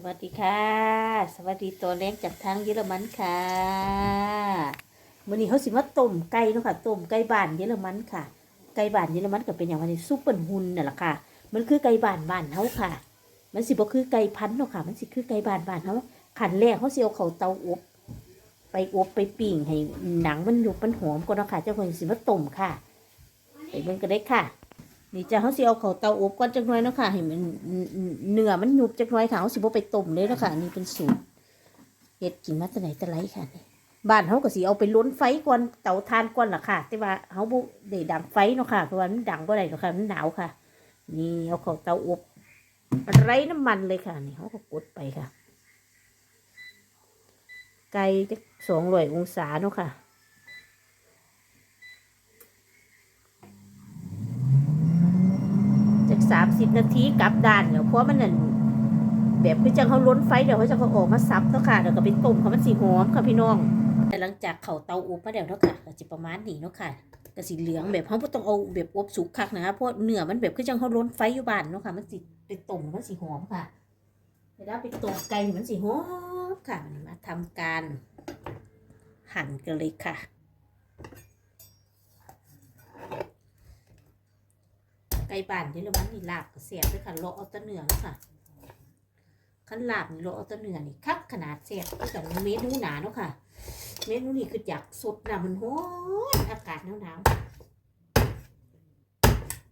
สวัสดีค่ะ สวัสดีตัวเล็กจากทางเยอรมันค่ะวันนี้เขาสิมาต้มไก่เนาะค่ะต้มไก่บ้านเยอรมันค่ะ ไก่บ้านเยอรมันก็เป็นอย่างวันนี้ซุปเปิลฮุนน่ะแหละค่ะ มันคือไก่บ้านบ้านเขาค่ะ มันสิบ่คือไก่พันเนาะค่ะ มันสิคือไก่บ้านบ้านเขาขันแรกเขาสิเอาเขาเตาอบไปอบไปปิ้งให้หนังมันยุบมันหอมก่อนเนาะค่ะเจ้าคนสิมาต้มค่ะไปเบิ่งกันได้ค่ะ นี่จะเขาสิเอาเขาเตาอบก่อนจักหน่อยเนาะค่ะให้มันเนื้อมันหยุบจักหน่อยค่ะเขาสิบ่ไปต้มเลยเนาะค่ะนี่เป็นสูตรเฮ็ดกินมาแต่ไหนแต่ไรค่ะนี่บ้านเขาก็สิเอาไปล้นไฟก่อนเตาทานก่อนล่ะค่ะ แต่ว่าเขาบ่ได้ดังไฟเนาะค่ะเพราะว่ามันดังบ่ได้เนาะค่ะมันหนาวค่ะ นี่เอาเขาเตาอบไรน้ำมันเลยค่ะนี่เขาก็กดไปค่ะ ไก่จักสองร้อยองศาเนาะค่ะ จาก สามสิบนาทีกลับด้านเดี๋ยวเพราะมันนั่นแบบคือจังเขาล้นไฟเดี๋ยวเขาจะเขาออกมาซับเนาะค่ะเดี๋ยวก็ไปต้มเขามันสีหอมค่ะพี่น้องแต่หลังจากเขาเตาอบมาเดี๋ยวเนาะค่ะก็จะประมาณนี้เนาะค่ะก็สีเหลืองแบบเขาบ่ต้องเอาแบบอบสุกคักนะคะเพราะเนื้อมันแบบคือจังเขาล้นไฟอยู่บ้านเนาะค่ะมันสิไปต้มมันสีหอมค่ะเวลาไปต้มไก่มันสีหอมค่ะมาทำการหั่นกันเลยค่ะ ไก่บ้านนี่ละมันนี่ลาบก็เสียบด้วยค่ะเลเอาตะเนื้อแล้วค่ะขั้นลาบนี่เลเอาตะเนื้อนี่คักขนาดเสียบด้วยกันเมนูหนาเนาะค่ะ เมนูนี่คืออยากสดน้ำมันร้อนอากาศหนาวๆ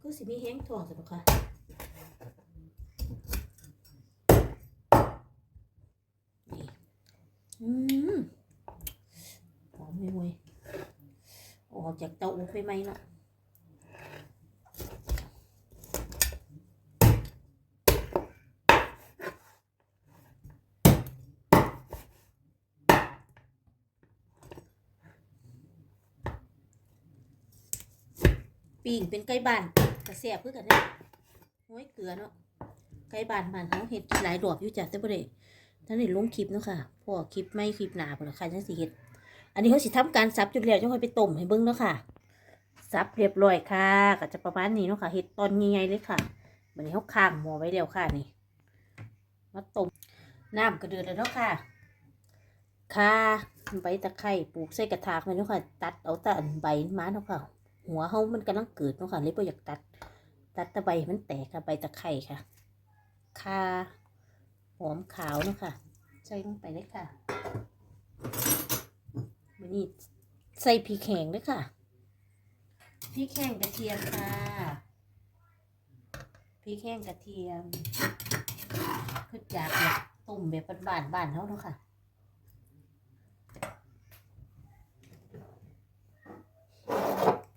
ก็สิมีแห้งทองสิบค่ะนี่อืมหอมไม่เว้ยออกจากเตาอบไปไหมเนาะ ปิ้งเป็นไก่บ้านกระเสียบเพื่อกันเนี่ยโอ้ยเกลือเนาะไก่บ้านบ้านเขาเห็ดหลายดอกอยู่จ้ะแต่บ่ได้ท่านได้ลงคลิปเนาะค่ะพอคลิปไม่คลิปหนาบ่ล่ะค่ะจังสิเฮ็ด อันนี้เขาสิทำการซับจุดแล้วจังค่อยไปต้มให้เบิ่งเนาะค่ะซับเรียบร้อยค่ะก็จะประมาณนี้เนาะค่ะเฮ็ดตอนใหญ่ๆเลยค่ะบัดนี้เขาข้างหม้อไว้แล้วค่ะนี่มาต้มน้ำกระเดือดแล้วเนาะค่ะค่ะใบตะไคร้ปลูกใส่กระถางไว้เนาะค่ะ ตัดเอาแต่อันใบมาเนาะค่ะ หัวเขามันกำลังเกิดเนาะค่ะเลยบ่อยากตัด ตัดแตะใบมันแตกค่ะใบตะไคร่ค่ะขาหอมขาวเนาะค่ะใส่ลงไปเลยค่ะวันนี้ใส่พริกแห้งด้วยค่ะพริกแห้งกระเทียมค่ะพริกแห้งกระเทียมคืออยากแบบต้มแบบบานๆบ้านเขาเนาะค่ะ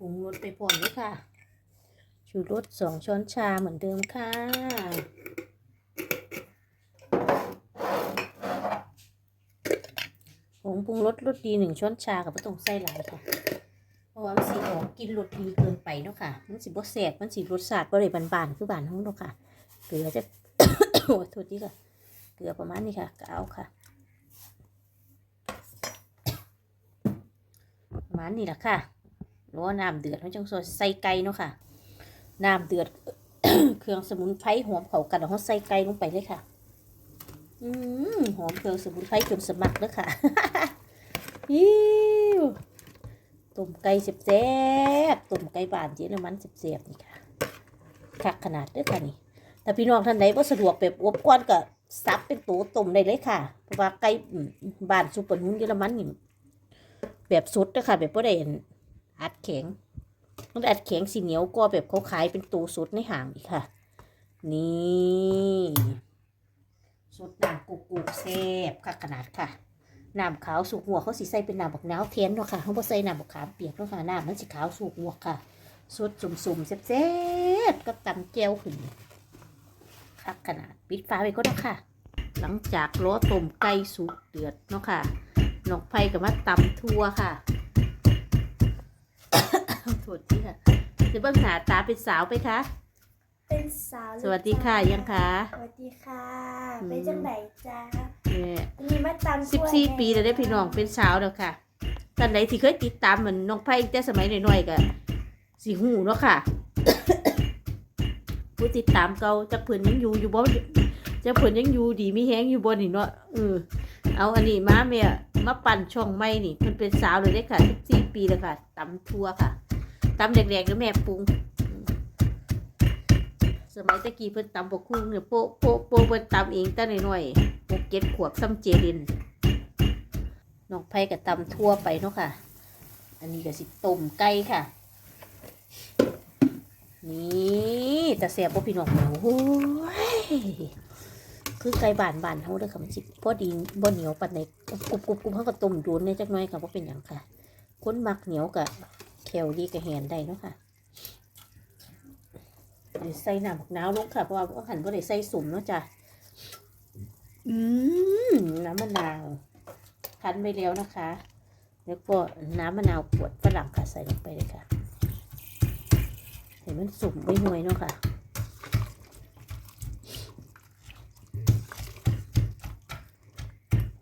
ปรุงรสไปพร้อมเลยค่ะชูรสสองช้อนชาเหมือนเดิมค่ะผงปรุงรสรสดีหนึ่งช้อนชากับไม่ต้องใส่หลายค่ะ เพราะว่ามันสีออกกินรสดีเกินไปเนาะค่ะ มันสีบ่แสบมันสีรสชาติบ่ได้บานๆคือบานห้องเนาะค่ะ เกลือจะโอ้โทษทีค่ะ เกลือประมาณนี้ค่ะก็เอาค่ะ ประมาณนี้แหละค่ะ หรือว่าน้ำเดือดเขาจังสดใส่ไก่เนาะค่ะน้ำเดือดเครื่องสมุนไพรหอมเขากันแล้วเขาใส่ไก่ลงไปเลยค่ะ อืมหอมเครื่องสมุนไพรจนสมัครเลยค่ะอิ้วต้มไก่เสียบๆต้มไก่บานเจ๊น้ำมันเสียบๆนี่ค่ะคักขนาดเด้อค่ะนี่ถ้าพี่น้องท่านใดบ่สะดวกแบบอบก้อนก็ซับเป็นตัวต้มได้เลยค่ะ เพราะว่าไก่บ้านซุปเปอร์นุ่นเยอรมันนี่แบบสดเด้อค่ะแบบบ่ได้ อัดแข็งมันอัดแข็งสีเหนียวก็แบบเขาขายเป็นตูสุดในห่างอีกค่ะ นี่สุดน้ำกุกกุกเซฟค่ะขนาดค่ะน้ำขาวสุกหัวเขาสีใส่เป็นน้ำบักน้าวเทียนเนาะค่ะเขาบ่ใส่น้ำบักขามเปียกเนาะค่ะน้ำมันสีขาวสุกหัวค่ะสุดสุ่มๆเซฟๆก็ตำแก้วขึ้นค่ะขนาดปิดฟ้าไปก็ได้ค่ะ หลังจากล้อต้มไก่สุกเดือดเนาะค่ะนกไผ่กับมาตำทั่วค่ะ โทษทีค่ะจะเบิ่งหน้าตาเป็นสาวไปคะ เป็นสาวสวัสดีค่ะยังคะ สวัสดีค่ะอืมเป็นจังไหนจ้าเนี่ยมีมาตามสิบสี่ปีแล้วได้พี่น้องเป็นสาวแล้วค่ะท่านใดที่เคยติดตามเหมือนน้องไผ่แต่สมัยน้อยๆก็สีหูเนาะค่ะ ผู้ติดตามเก่าจากเพื่อนยังอยู่อยู่บ่เจ้าเพิ่นยังอยู่ดีมีแฮงอยู่บ่นี่เนาะเออเอาอันนี้มาแม่มาปั่นช่องใหม่นี่เพิ่นเป็นสาวเลยเด้อค่ะ14ปีแล้วค่ะตำทั่วค่ะ ตำแดกๆแล้วแม่ปรุง สมัยตะกี้เพิ่นตำบ่คุ้งเนี่ยโปะโปะโปะเพิ่นตำเองแต่น้อยๆ6 7ขวบซ้ำเจรินน้องไผก็ตำทั่วไปเนาะค่ะ อันนี้ก็สิต้มไก่ค่ะ นี่แต่แซ่บบ่พี่น้องโอ้ยคือไก่บานบานๆเฮาเด้อค่ะมันสิพอดีบ่เหนียวปานใดกรุบกรุบกรุบเฮาก็ต้มโดนในจักหน่อยค่ะบ่เป็นหยังค่ะ คนมักเหนียวก็ แคลดีก็แหนได้เนาะค่ะเดี๋ยวใส่น้ำบักนาวลงค่ะ เพราะว่าหันบ่ได้ใส่สุ่มเนาะจ้ะ อืมน้ำมะนาวคั้นไปแล้วนะคะ แล้วก็น้ำมะนาวขวดฝรั่งค่ะใส่ลงไปเลยค่ะ เห็นมันสุ่มไม่ห่วยเนาะค่ะ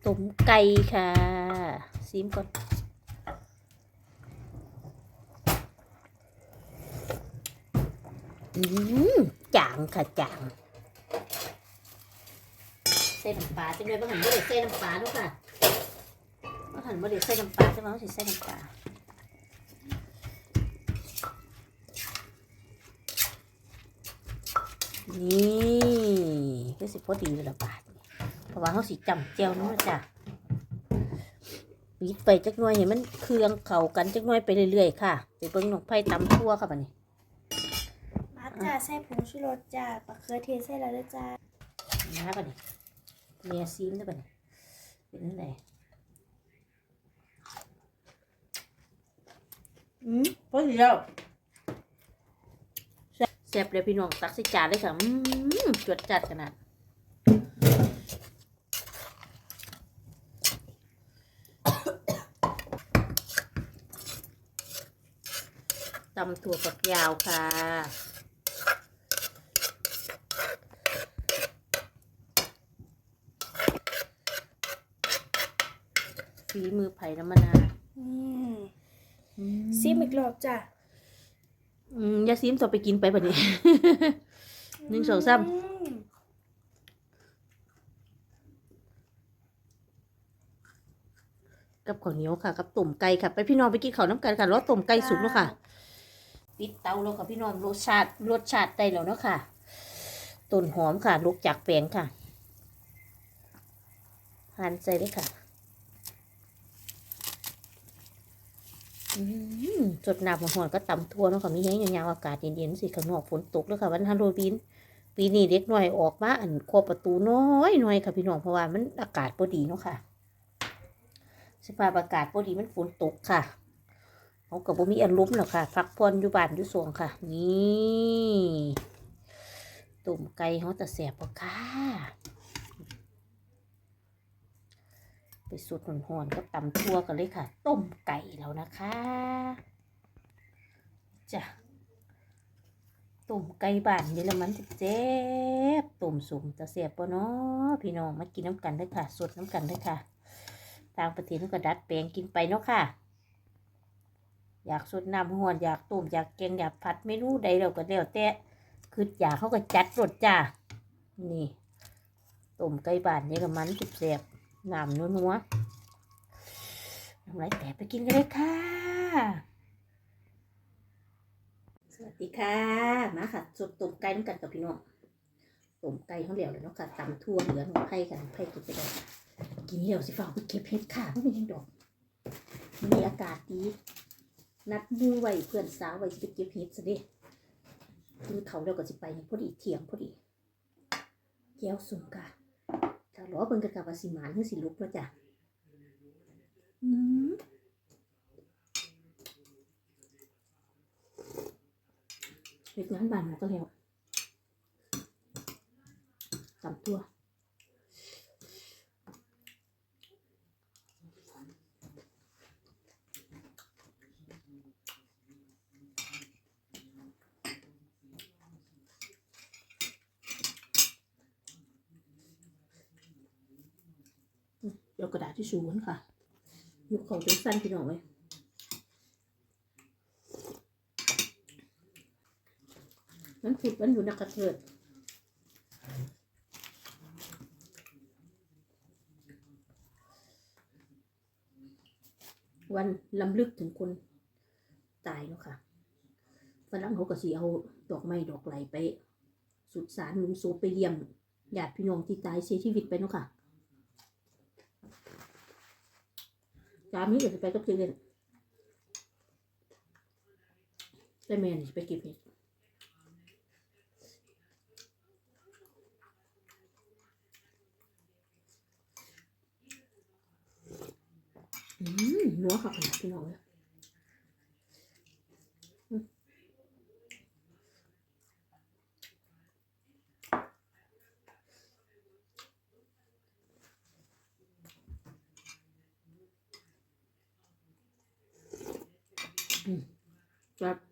ต้มไก่ค่ะซีมก่อน อืม จางค่ะจางใส่น้ำปลาจังเลยบางหันไม่ได้ใส่น้ำปลาเนาะค่ะบางหันไม่ได้ใส่น้ำปลาจังเลยเขาสิใส่น้ำปลานี่คือสิพอดีเลยละบาทเพราะว่าเขาสิจำเจียวเนาะจ้ะบีดไปจักหน่อยเห็นมันเครื่องเข่ากันจักหน่อยไปเรื่อยๆค่ะไปเบิ้งหนองไผ่ตำทั่วค่ะบัดนี้ จ้าใส่ผงชูรสจ้าปลาเขือเทศใส่แล้วด้วยจ้านะบัดนี้เมียซีมได้บัดนี้เป็นยังไงอืมพอดีแล้วแซ่บเลยพี่น้องตักใส่จานเลยค่ะอืมจวดจัดขนาดตำถั่วฝักยาวค่ะ ฝีมือไผ่น้ำมะนาวอืมซิมอีกรอบจ้าอืมอยาซีมต่อไปกินไปแบบนี้ หนึ่งสองสามมกับข้าวเหนียวค่ะ กับต้มไก่ค่ะ ไปพี่น้องไปกินข้าวน้ำกันค่ะรอต้มไก่สุกแล้วค่ะปิดเตาแล้วค่ะพี่น้องรสชาติรสชาติได้แล้วเนาะค่ะต้นหอมค่ะลุกจากแปลงค่ะหั่นใส่เลยค่ะอืม สดหน้ำหอนก็ต่ำทั่วเนาะค่ะมีแห้งยาวๆอากาศเย็นๆสิข้างนอกฝนตกแล้วค่ะวันฮาโลวีนปีนี้เด็กหน้อยออกมาอันขอบประตูน้อยหน่อยค่ะพี่น้องเพราะว่ามันอากาศพอดีเนาะค่ะสภาพอากาศพอดีมันฝนตกค่ะเขากับบ่มีอารมณ์หรอกค่ะพักผ่อนอยู่บ้านอยู่สวงค่ะ นี่ต้มไก่เขาจะแสบปะค่ะ ไปสุดหอนๆก็ตำทั่วกันเลยค่ะ ต้มไก่แล้วนะคะจ้ะต้มไก่บ้านเยอรมันเจ็บต้มสุ่มจะเสียบปะเนาะพี่น้องมากินน้ำกันเลยค่ะ สดน้ำกันเลยค่ะต่างประเทศก็ดัดแปลงกินไปเนาะค่ะ อยากสดน้ำหวนอยากต้มอยากแกงอยากผัดเมนูใดเราก็แล้วแต่คืออยากเขาก็จัดรสจ้านี่ต้มไก่บ้านนี่ก็มันจุบแสบ น้ำนัวๆน้ำลายแต่ไปกินกันเลยค่ะ สวัสดีค่ะ มาค่ะสดต้มไก่น้ำกันกับพี่น้องต้มไก่เขาเหลียวเลยเนาะค่ะตำทั่วเหลือหนไผ่กันไผ่กินไปเลยกินเหลียวสิฝ่าไปเก็บเห็ดค่ะไม่มีดอก มีอากาศดี นัดหมูไว้เพื่อนสาวไว้จะไปเก็บเห็ดซะดิกินเขาแล้วก็จะไปพอดีเที่ยงพอดีแก้วสุ่มกะ ถ้ารอเพิ่งกันกับว่าสิหมานหรือสิลุกแล้วจ้ะอืมเฮ็ดงานบ้านมาก็แล้วตำตัว ยกกระดาษที่ชูนค่ะยกของเป็นสั้นพี่น้องไว้มันผิดมันอยู่นักกระเทิดวันลำลึกถึงคนตายเนาะค่ะฝรั่งเขาก็สีเอาดอกไม้ดอกไหลไป สุดสารลุ่มโซไปเยี่ยมญาติพี่น้องที่ตายเสียชีวิตไปเนาะค่ะ จามีเดี๋ยวจะไปกับเจเล่นแต่แม่นี่ไปกินเห็อืมหัวขาดพี่น้องเลย Yep.